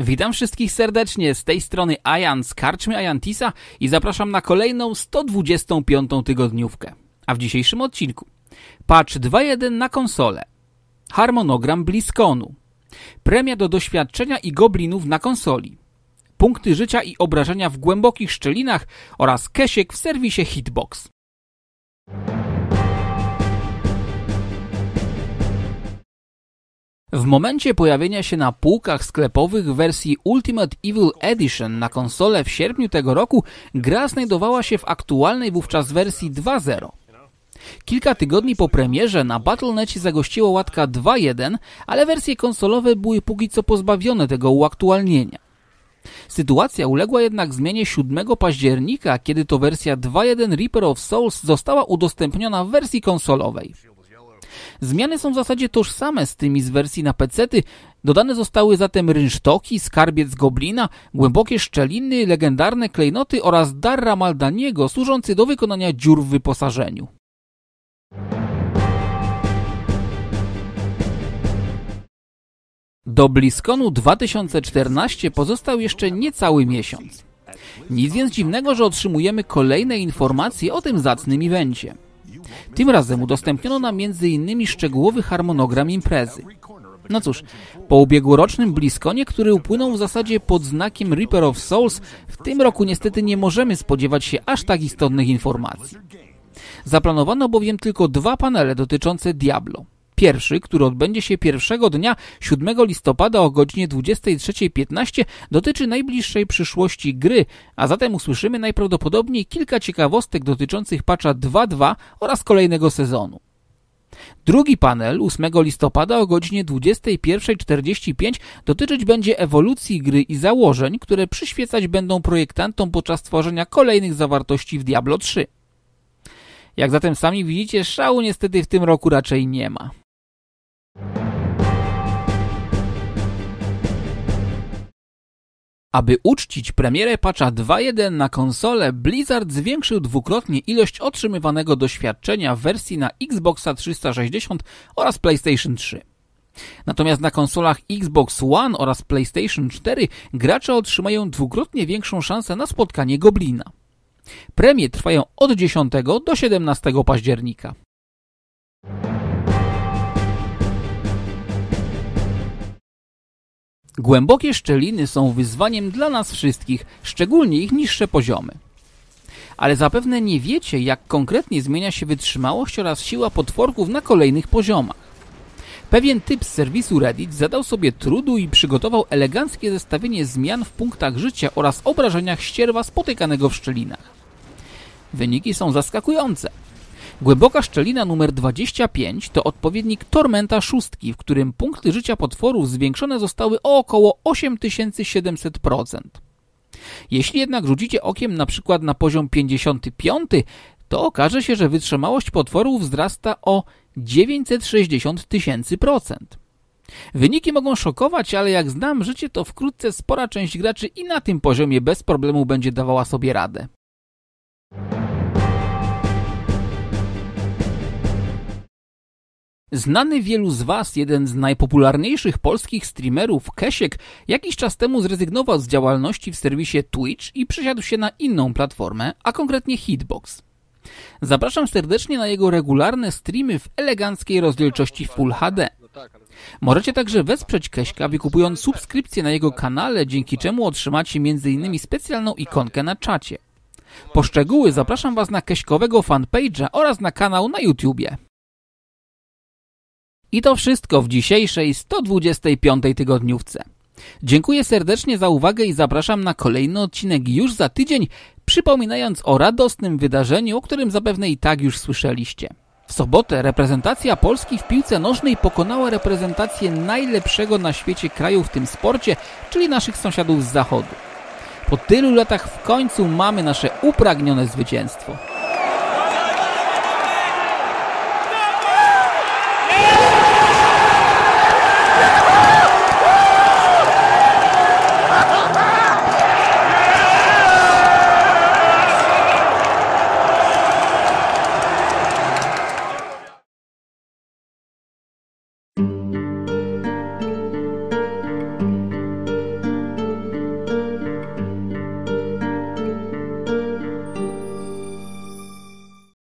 Witam wszystkich serdecznie, z tej strony Ajan z Karczmy Ajantisa i zapraszam na kolejną 125 tygodniówkę. A w dzisiejszym odcinku patch 2.1 na konsolę, harmonogram BlizzConu, premia do doświadczenia i goblinów na konsoli, punkty życia i obrażenia w głębokich szczelinach oraz kesiek w serwisie Hitbox. W momencie pojawienia się na półkach sklepowych wersji Ultimate Evil Edition na konsolę w sierpniu tego roku, gra znajdowała się w aktualnej wówczas wersji 2.0. Kilka tygodni po premierze na Battle.necie zagościła łatka 2.1, ale wersje konsolowe były póki co pozbawione tego uaktualnienia. Sytuacja uległa jednak zmianie 7 października, kiedy to wersja 2.1 Reaper of Souls została udostępniona w wersji konsolowej. Zmiany są w zasadzie tożsame z tymi z wersji na pecety. Dodane zostały zatem rynsztoki, skarbiec goblina, głębokie szczeliny, legendarne klejnoty oraz dar Ramaldaniego służący do wykonania dziur w wyposażeniu. Do BlizzConu 2014 pozostał jeszcze niecały miesiąc. Nic więc dziwnego, że otrzymujemy kolejne informacje o tym zacnym evencie. Tym razem udostępniono nam m.in. szczegółowy harmonogram imprezy. No cóż, po ubiegłorocznym BlizzConie, który upłynął w zasadzie pod znakiem Reaper of Souls, w tym roku niestety nie możemy spodziewać się aż tak istotnych informacji. Zaplanowano bowiem tylko dwa panele dotyczące Diablo. Pierwszy, który odbędzie się pierwszego dnia 7 listopada o godzinie 23.15 dotyczy najbliższej przyszłości gry, a zatem usłyszymy najprawdopodobniej kilka ciekawostek dotyczących patcha 2.2 oraz kolejnego sezonu. Drugi panel 8 listopada o godzinie 21.45 dotyczyć będzie ewolucji gry i założeń, które przyświecać będą projektantom podczas tworzenia kolejnych zawartości w Diablo 3. Jak zatem sami widzicie, szału niestety w tym roku raczej nie ma. Aby uczcić premierę patcha 2.1 na konsolę, Blizzard zwiększył dwukrotnie ilość otrzymywanego doświadczenia w wersji na Xboxa 360 oraz PlayStation 3. Natomiast na konsolach Xbox One oraz PlayStation 4 gracze otrzymają dwukrotnie większą szansę na spotkanie Goblina. Premie trwają od 10 do 17 października. Głębokie szczeliny są wyzwaniem dla nas wszystkich, szczególnie ich niższe poziomy. Ale zapewne nie wiecie, jak konkretnie zmienia się wytrzymałość oraz siła potworków na kolejnych poziomach. Pewien typ z serwisu Reddit zadał sobie trudu i przygotował eleganckie zestawienie zmian w punktach życia oraz obrażeniach ścierwa spotykanego w szczelinach. Wyniki są zaskakujące. Głęboka szczelina numer 25 to odpowiednik Tormenta szóstki, w którym punkty życia potworów zwiększone zostały o około 8700%. Jeśli jednak rzucicie okiem na przykład na poziom 55, to okaże się, że wytrzymałość potworów wzrasta o 960 tysięcy procent. Wyniki mogą szokować, ale jak znam życie, to wkrótce spora część graczy i na tym poziomie bez problemu będzie dawała sobie radę. Znany wielu z Was, jeden z najpopularniejszych polskich streamerów, Kesiek, jakiś czas temu zrezygnował z działalności w serwisie Twitch i przesiadł się na inną platformę, a konkretnie Hitbox. Zapraszam serdecznie na jego regularne streamy w eleganckiej rozdzielczości Full HD. Możecie także wesprzeć Keśka wykupując subskrypcję na jego kanale, dzięki czemu otrzymacie m.in. specjalną ikonkę na czacie. Po szczegóły zapraszam Was na Keśkowego fanpage'a oraz na kanał na YouTubie. I to wszystko w dzisiejszej 125 tygodniówce. Dziękuję serdecznie za uwagę i zapraszam na kolejny odcinek już za tydzień, przypominając o radosnym wydarzeniu, o którym zapewne i tak już słyszeliście. W sobotę reprezentacja Polski w piłce nożnej pokonała reprezentację najlepszego na świecie kraju w tym sporcie, czyli naszych sąsiadów z zachodu. Po tylu latach w końcu mamy nasze upragnione zwycięstwo.